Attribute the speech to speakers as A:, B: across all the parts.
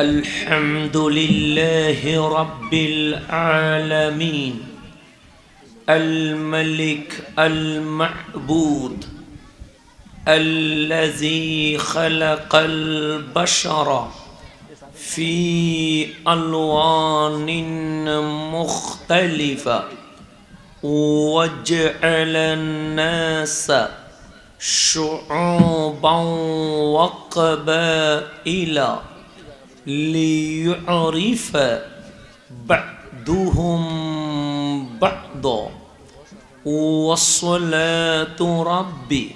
A: الحمد لله رب العالمين الملك المعبود الذي خلق البشر في ألوان مختلفة وجعل الناس شعوبا وقبائل. ليعرف بعضهم بعضا والصلاة ربي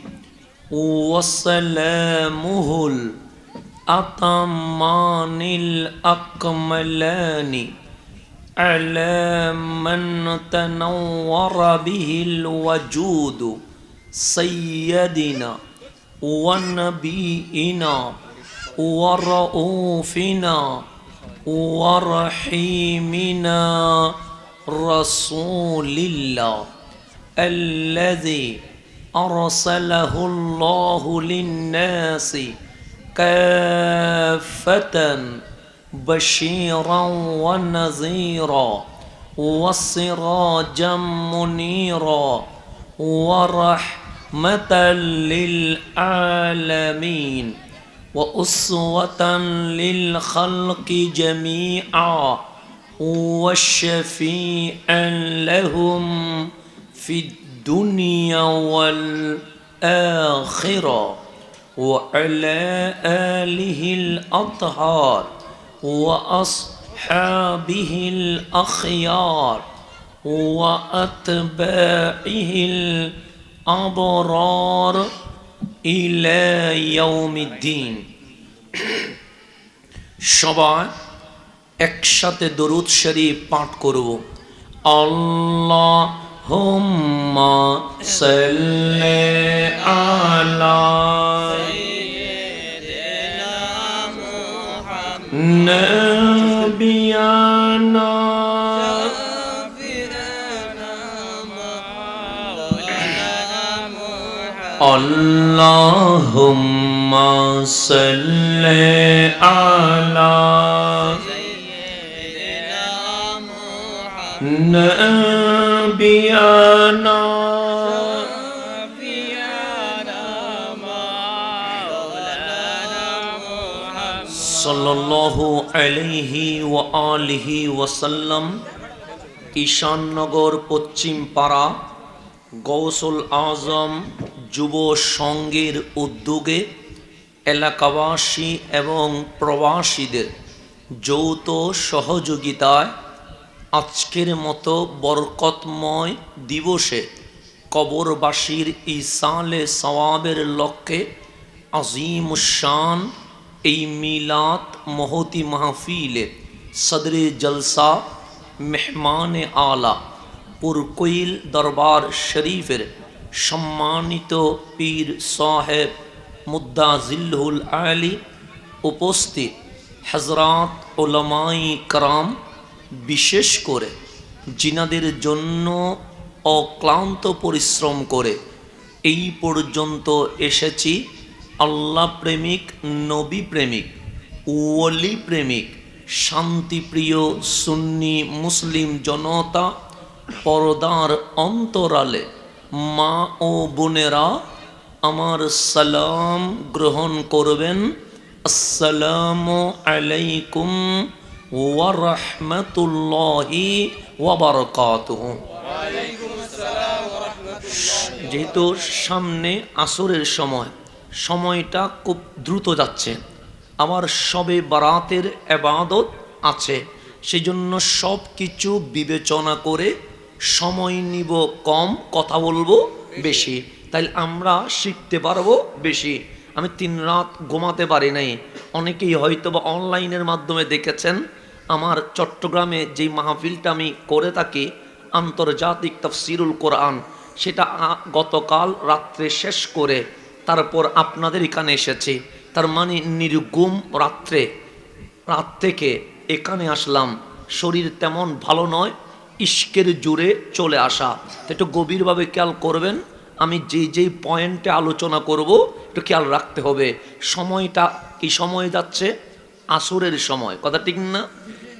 A: وسلامه الأطمان الأكملان على من تنور به الوجود سيدنا ونبينا. ورؤوفنا ورحيمنا رسول الله الذي أرسله الله للناس كافة بشيرا ونذيرا وسراجا منيرا ورحمة للعالمين وأسوة للخلق جميعا وشفيعا لهم في الدنيا والآخرة وعلى آله الأطهار وأصحابه الأخيار وأتباعه الأبرار. ইলাইয়াউমিদ্দিন সবাই একসাথে দরুদ শরীফ পাঠ করব। আল্লাহ হোম্মা সাল্লে আলা নবিয়ানা اللهم صل على نبينا صلى الله عليه وآله وسلم ঈশাননগর পশ্চিম পাড়া গৌসুল আজম যুব সংঘের উদ্যোগে এলাকাবাসী এবং প্রবাসীদের যৌথ সহযোগিতায় আজকের মতো বরকতময় দিবসে কবরবাসীর ইসালে সওয়াবের লক্ষ্যে আজিমুসান এই মিলাত মহতি মাহফিলে সদরে জলসা মেহমান আলা পুরকইল দরবার শরীফের সম্মানিত পীর সাহেব মুদ্দা জিল্লুল আলী উপস্থিত হজরত ওলামাই কারাম, বিশেষ করে জিনাদের জন্য অক্লান্ত পরিশ্রম করে। এই পর্যন্ত এসেছি আল্লাহ প্রেমিক, নবী প্রেমিক ওলি প্রেমিক, শান্তিপ্রিয় সুন্নি মুসলিম জনতা পরদার অন্তরালে মা ও বোনেরা আমার সালাম গ্রহণ করবেন। আসসালামু আলাইকুম ওয়ারহমতুল্লাহি ওয়াবারকাতুহু যেহেতু সামনে আসরের সময়, সময়টা খুব দ্রুত যাচ্ছে। আমার সবে বারাতের এবাদত আছে। সেই জন্য সব কিছু বিবেচনা করে সময় নিব কম, কথা বলব বেশি। তাই আমরা শিখতে পারব বেশি। আমি তিন রাত ঘুমাতে পারি নাই। অনেকেই হয়তো বা অনলাইনের মাধ্যমে দেখেছেন, আমার চট্টগ্রামে যেই মাহফিলটা আমি করে থাকি, আন্তর্জাতিক তফসিরুল কোরআন, সেটা গতকাল রাত্রে শেষ করে তারপর আপনাদের এখানে এসেছি। তার মানে নির্গুম রাত্রে, রাত থেকে এখানে আসলাম। শরীর তেমন ভালো নয় ইস্কের জুড়ে চলে আসা। একটু গভীরভাবে খেয়াল করবেন, আমি যেই যেই পয়েন্টে আলোচনা করব, একটু খেয়াল রাখতে হবে। সময়টা কি সময় যাচ্ছে? আসরের সময়। কথা ঠিক না?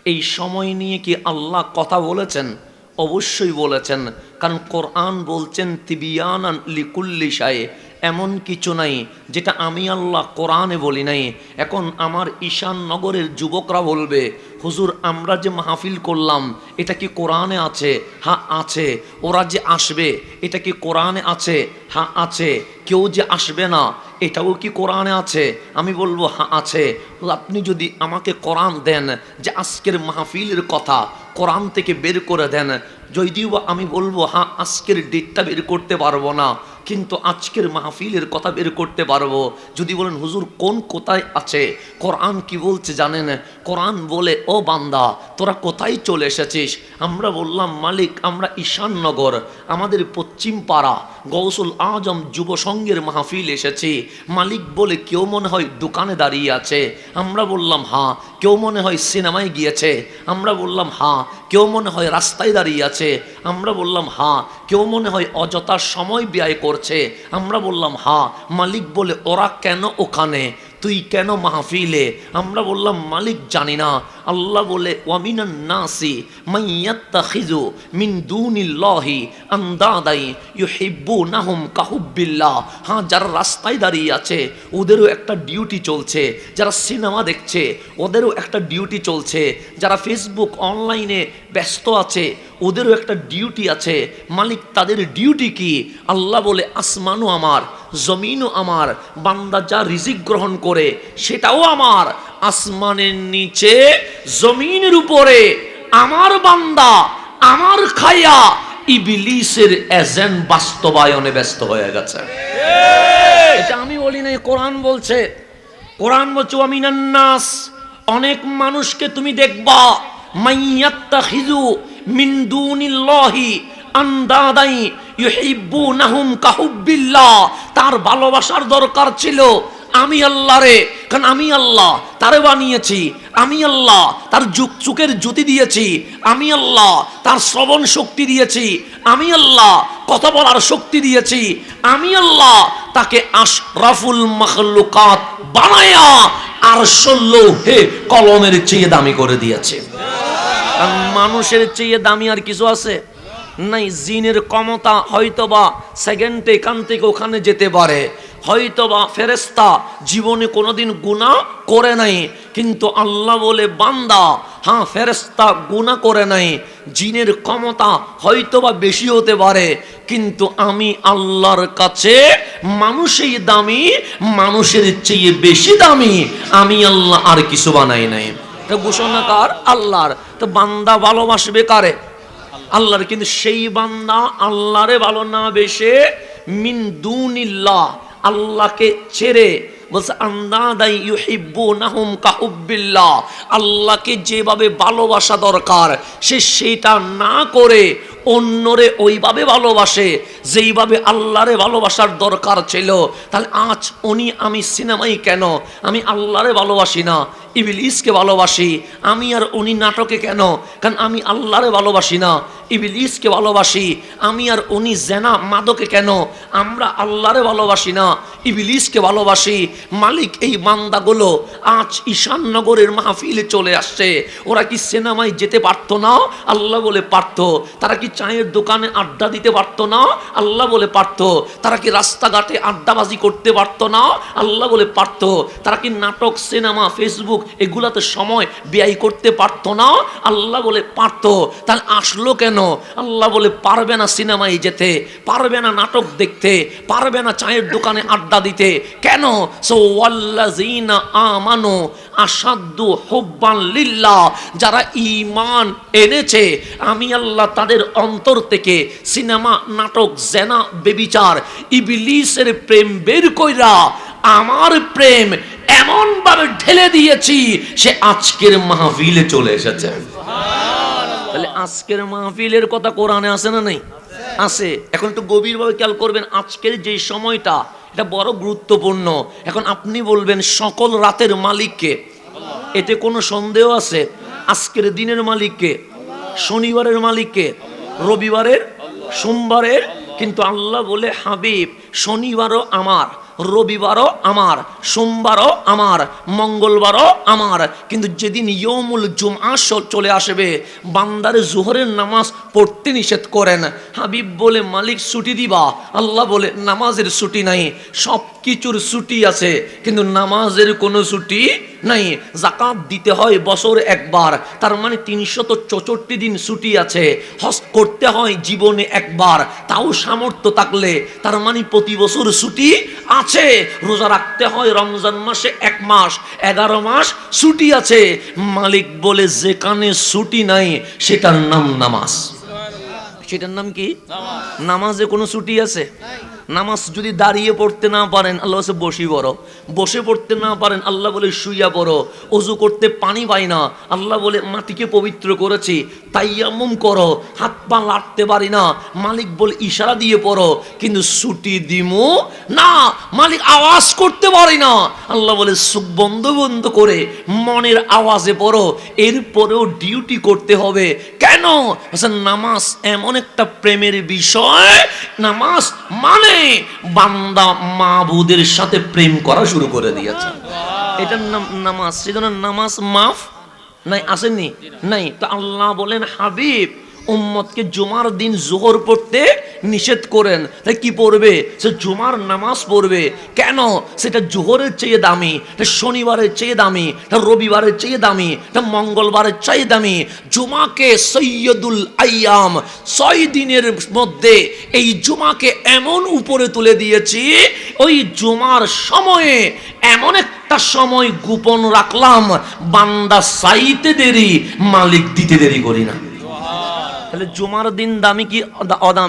A: এই সময় নিয়ে কি আল্লাহ কথা বলেছেন? অবশ্যই বলেছেন। কারণ কোরআন বলছেন তিবিয়ান লিকুল্লি শায়ে। এমন কিছু নাই যেটা আমি আল্লাহ কোরআনে বলি নাই। এখন আমার ঈশান নগরের যুবকরা বলবে, হুজুর, আমরা যে মাহফিল করলাম, এটা কি কোরআনে আছে? হ্যাঁ আছে। ওরা যে আসবে, এটা কি কোরআনে আছে? হ্যাঁ আছে। কেউ যে আসবে না, এটাও কি কোরআনে আছে? আমি বলব হ্যাঁ আছে। আপনি যদি আমাকে কোরআন দেন, যে আজকের মাহফিলের কথা কোরআন থেকে বের করে দেন, যদিও আমি বলব হ্যাঁ আজকের ডেটটা বের করতে পারব না। কিন্তু আজকের মাহফিলের কথা বের করতে পারব। যদি বলেন, হুজুর, কোন কোথায় আছে? কোরআন কি বলছে জানেন? কোরআন বলে, ও বান্দা, তোরা কোথায় চলে এসেছিস? আমরা বললাম, মালিক, আমরা ঈশাননগর, আমাদের পশ্চিম পাড়া, গৌসুল আজম যুব সংঘের মাহফিল এসেছি। মালিক বলে কেউ মনে হয় দোকানে দাঁড়িয়ে আছে। আমরা বললাম হ্যাঁ কেউ মনে হয় সিনেমায় গিয়েছে? আমরা বললাম হ্যাঁ। কেউ মনে হয় রাস্তায় দাঁড়িয়ে আছে? আমরা বললাম হ্যাঁ। কেউ মনে হয় অযথা সময় ব্যয় করছে? আমরা বললাম হ্যাঁ। মালিক বলে, ওরা কেন ওখানে? তুই কেন মাহফিলে? আমরা বললাম, মালিক জানি না। আল্লাহ বলে, ওয়ামিনান নাসি মাইয়াত্তাখিজু মিন দুনিল্লাহি আন্দাদাই ইউহিব্বুনাহুম কাহুব্বিল্লাহ। হ্যাঁ যারা রাস্তায় দাঁড়িয়ে আছে, ওদেরও একটা ডিউটি চলছে। যারা সিনেমা দেখছে, ওদেরও একটা ডিউটি চলছে। যারা ফেসবুক অনলাইনে ব্যস্ত আছে, ওদেরও একটা ডিউটি আছে। মালিক, তাদের ডিউটি কি? আল্লাহ বলে, আসমানও আমার, জমিনও আমার, বান্দা যা রিজিক গ্রহণ করে, সেটাও আমার। আসমানের নিচে, জমিনের উপরে, আমার বান্দা, আমার খায়া ইবিলিসের এজেন্ট বাস্তবায়নে ব্যস্ত হয়ে গেছে। এটা আমি বলি নাই, কোরআন বলছে। কোরআন বলছে আমিনান্নাস অনেক মানুষকে তুমি দেখবা মাইয়াত্তাখিজু মিন দুনিল্লাহি আন্দাদাই ইউহিব্বুনাহুম কাহুব্বিল্লাহ তার ভালোবাসার দরকার ছিল আমি আল্লাহ রে, কারণ আমি আল্লাহ, তারে বানিয়েছি, আমি আল্লাহ, তার যুগ, চুকের জ্যোতি দিয়েছি, আমি আল্লাহ, তার শ্রবণ শক্তি দিয়েছি, আমি আল্লাহ, কথা বলার শক্তি দিয়েছি, আমি আল্লাহ, তাকে আশরাফুল মখলুকাত বানায়া আর হে কলমের চেয়ে দামি করে দিয়েছে। মানুষের চেয়ে দামি আর কিছু আছে? নাই, জিনের ক্ষমতা হয়তোবা সেকেন্ডে এখান থেকে ওখানে যেতে পারে হয়তোবা ফেরেস্তা জীবনে কোনোদিন গুণা করে নাই, কিন্তু আল্লাহ বলে, বান্দা হ্যাঁ ফেরেস্তা গুণা করে নাই, জিনের ক্ষমতা হয়তোবা বেশি হতে পারে, কিন্তু আমি আল্লাহর কাছে মানুষই দামি, মানুষের চেয়ে বেশি দামি, আমি আল্লাহ আর কিছু বানাই নাই। এটা ঘোষণাকার আল্লাহর। তো বান্দা ভালোবাসবে কারে? আল্লাহর। কিন্তু সেই বান্দা আল্লাহরে ভালো না বেশে, মিন দুনিল্লাহ আল্লাহকে ছেড়ে বলছে, আন্দাদাই ইউহিব্বু নাহুম কাহুব্বিল্লাহ। আল্লাহকে যেভাবে ভালোবাসা দরকার, সে সেটা না করে অন্যরে ওইভাবে ভালোবাসে, যেইভাবে আল্লাহরে ভালোবাসার দরকার ছিল। তাহলে আজ উনি, আমি সিনেমাই কেন? আমি আল্লাহরে ভালোবাসি না, ইবিলিসকে ভালোবাসি। আমি আর উনি নাটকে কেন? কারণ আমি আল্লাহরে ভালোবাসি না। ইবিলিসকে ভালোবাসি, আমি আর উনি জেনা মাদকে কেন? আমরা আল্লাহরে ভালোবাসি না, ইবিলিসকে ভালোবাসি। মালিক এই বান্দাগুলো আজ ঈশাননগরের মাহফিলে চলে আসছে। ওরা কি সিনেমায় যেতে পারতো না? আল্লাহ বলে পারতো। তারা কি চায়ের দোকানে আড্ডা দিতে পারতো না? আল্লাহ বলে পারতো। তারা কি রাস্তাঘাটে আড্ডাবাজি করতে পারতো না? আল্লাহ বলে পারতো। তারা কি নাটক, সিনেমা, ফেসবুক এগুলাতে সময় ব্যয় করতে পারতো না? আল্লাহ বলে পারতো। তাহলে আসলো কেন? আল্লাহ বলে, পারবে না সিনেমায় যেতে, পারবে না নাটক দেখতে, পারবে না চায়ের দোকানে আড্ডা দিতে। কেন? সো আমানু যারা ঈমান এনেছে, আমি আল্লাহ তাদের অন্তর থেকে সিনেমা, নাটক, জেনা, বেবিচার, ইবলিসের প্রেম বের কইরা, আমার প্রেম এমন ভাবে ঢেলে দিয়েছি, সে আজকের মাহফিলে চলে এসেছে। আজকের মাহফিলের কথা কোরআনে আছে না নেই? আছে। এখন একটু গভীরভাবে খেয়াল করবেন আজকের যে সময়টা এটা বড় গুরুত্বপূর্ণ। এখন আপনি বলবেন সকল রাতের মালিককে। এতে কোনো সন্দেহ আছে? আজকের দিনের মালিককে শনিবারের মালিককে রবিবারের সোমবারের কিন্তু আল্লাহ বলে হাবিব শনিবারও আমার। রবিবারও আমার, সোমবারও আমার, মঙ্গলবারও আমার। কিন্তু যেদিন ইয়মুল জুমা স- চলে আসবে, বান্দার জোহরের নামাজ পড়তে নিষেধ করেন। হাবিব বলে, মালিক ছুটি দিবা। আল্লাহ বলে, নামাজের ছুটি নাই। সব কিছুর ছুটি আছে কিন্তু নামাজের কোনো ছুটি নাই। জাকাত দিতে হয় বছর একবার তার মানে তিনশত চৌষট্টি দিন ছুটি আছে। হজ করতে হয় জীবনে একবার তাও সামর্থ্য থাকলে তার মানে প্রতি বছর ছুটি আছে। রোজা রাখতে হয় রমজান মাসে এক মাস এগারো মাস ছুটি আছে। মালিক বলে যেখানে ছুটি নাই সেটার নাম নামাজ। সেটার নাম কি? নামাজে। কোনো ছুটি আছে? নামাজ যদি দাঁড়িয়ে পড়তে না পারেন আল্লাহ বলছে বসি পড়ো। বসে পড়তে না পারেন আল্লাহ বলে শুইয়া পড়ো। অজু করতে পানি পাই না। আল্লাহ বলে মাটিকে পবিত্র করেছি তাইয়ামুম করো। হাত পা লাড়তে পারি না। মালিক বলে ইশারা দিয়ে পড়ো কিন্তু ছুটি দিমু না। মালিক আওয়াজ করতে পারি না। আল্লাহ বলে সুখ বন্ধ বন্ধ করে মনের আওয়াজে পড়ো। এরপরেও ডিউটি করতে হবে। কেন? বলছে, নামাজ এমন একটা প্রেমের বিষয়। নামাজ মানে বান্দা মাবুদের সাথে প্রেম করা শুরু করে দিয়েছে। এটার নাম নামাজ। সেজন্য নামাজ মাফ? নাই আসেননি নাই। তো আল্লাহ বলেন হাবিব উম্মতকে জুমার দিন জোহর পড়তে নিষেধ করেন। তাই কি পড়বে? সে জুমার নামাজ পড়বে। কেন? সেটা জোহরের চেয়ে দামি শনিবারের চেয়ে দামি রবিবারের চেয়ে দামি এটা মঙ্গলবারের চেয়ে দামি। জুমাকে সৈয়দুল আইয়াম ছয় দিনের মধ্যে এই জুমাকে এমন উপরে তুলে দিয়েছি, ওই জুমার সময়ে এমন একটা সময় গোপন রাখলাম, বান্দা সাইতে দেরি, মালিক দিতে দেরি করি না। তাহলে জুমার দিন দামি কি অদা- অদামি?